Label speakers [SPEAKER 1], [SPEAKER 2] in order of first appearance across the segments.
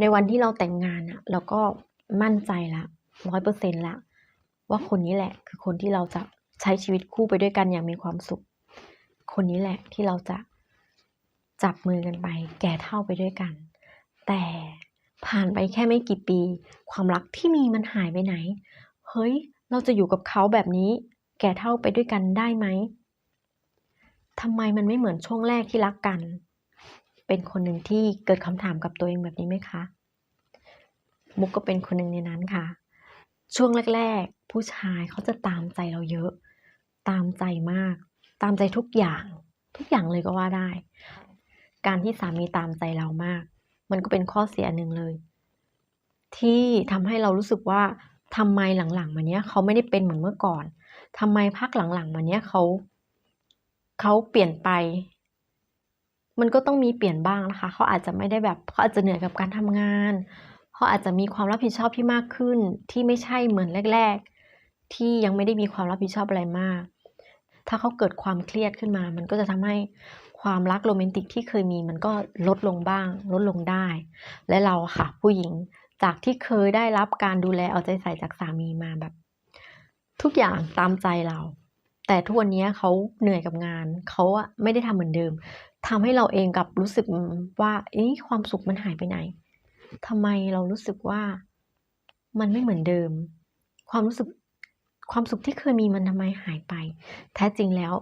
[SPEAKER 1] ในวันที่เราแต่งงานอะเราก็มั่นใจละร้อยเปอร์เซ็นต์ละว่าคนนี้แหละ คือคนที่เราจะใช้ชีวิตคู่ไปด้วยกันอย่างมีความสุข คนนี้แหละที่เราจะจับมือกันไป แก่เท่าไปด้วยกัน แต่ผ่านไปแค่ไม่กี่ปี ความรักที่มีมันหายไปไหน เฮ้ย เราจะอยู่กับเขาแบบนี้ แก่เท่าไปด้วยกันได้ไหมทำไมมันไม่เหมือนช่วงแรกที่รักกัน เป็นคนหนึ่งที่เกิดคำถามกับตัวเองแบบนี้ไหมคะมุกก็เป็นคนหนึ่งในนั้นค่ะ ช่วงแรก ๆ ผู้ชายเขาจะตามใจเราเยอะ ตามใจมาก ตามใจทุกอย่าง ทุกอย่างเลยก็ว่าได้ การที่สามีตามใจเรามาก มันก็เป็นข้อเสียหนึ่งเลย ที่ทำให้เรารู้สึกว่าทำไมหลังๆมาเนี้ยเขาไม่ได้เป็นเหมือนเมื่อก่อนทำไมพักหลังๆมาเนี้ยเขาเขาเปลี่ยนไป มันก็ต้องมีเปลี่ยนบ้างนะคะ เขาอาจจะไม่ได้แบบเขาอาจจะเหนื่อยกับการทำงาน เขาอาจจะมีความรับผิดชอบที่มากขึ้น ที่ไม่ใช่เหมือนแรก ๆ ที่ยังไม่ได้มีความรับผิดชอบอะไรมาก ถ้าเขาเกิดความเครียดขึ้นมา มันก็จะทำให้ความรักโรแมนติกที่เคยมีมันก็ลดลงบ้าง ลดลงได้ และเราค่ะผู้หญิงจากที่เคยได้รับการดูแลเอาใจใส่จากสามีมาแบบ ทุกอย่างตามใจเรา แต่ทุกวันนี้เขาเหนื่อยกับงานเขาอะไม่ได้ทำเหมือนเดิมทำให้เราเองกับรู้สึกว่าเอ๊ะความสุขมันหายไปไหนทำไมเรารู้สึกว่ามันไม่เหมือนเดิม ความรู้สึกความสุขที่เคยมีมันทำไมหายไป แท้จริงแล้ว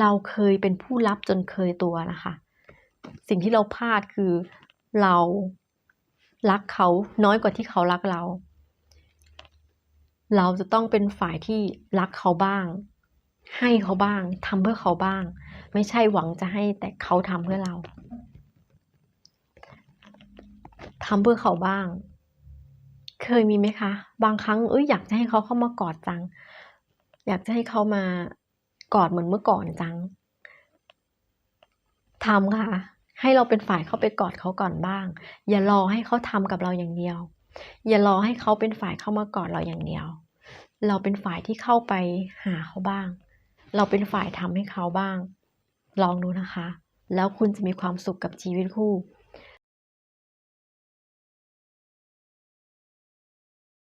[SPEAKER 1] เราเคยเป็นผู้รับจนเคยตัวนะคะ สิ่งที่เราพลาดคือเรารักเขาน้อยกว่าที่เขารักเรา เราจะต้องเป็นฝ่ายที่รักเขาบ้าง ให้เขาบ้างทำเพื่อเขาบ้าง ไม่ใช่หวังจะให้แต่เขาทำเพื่อเราทำเพื่อเขาบ้าง เคยมีไหมคะ บางครั้งเอ้ยอยากจะให้เขาเข้ามากอดจัง อยากจะให้เขามากอดเหมือนเมื่อก่อนจังทำค่ะ ให้เราเป็นฝ่ายเข้าไปกอดเขาก่อนบ้าง อย่ารอให้เขาทำกับเราอย่างเดียว อย่ารอให้เขาเป็นฝ่ายเข้ามากอดเราอย่างเดียว เราเป็นฝ่ายที่เข้าไปหาเขาบ้าง เราเป็นฝ่ายทำให้เขาบ้าง ลองดูนะคะ แล้วคุณจะมีความสุขกับชีวิตคู่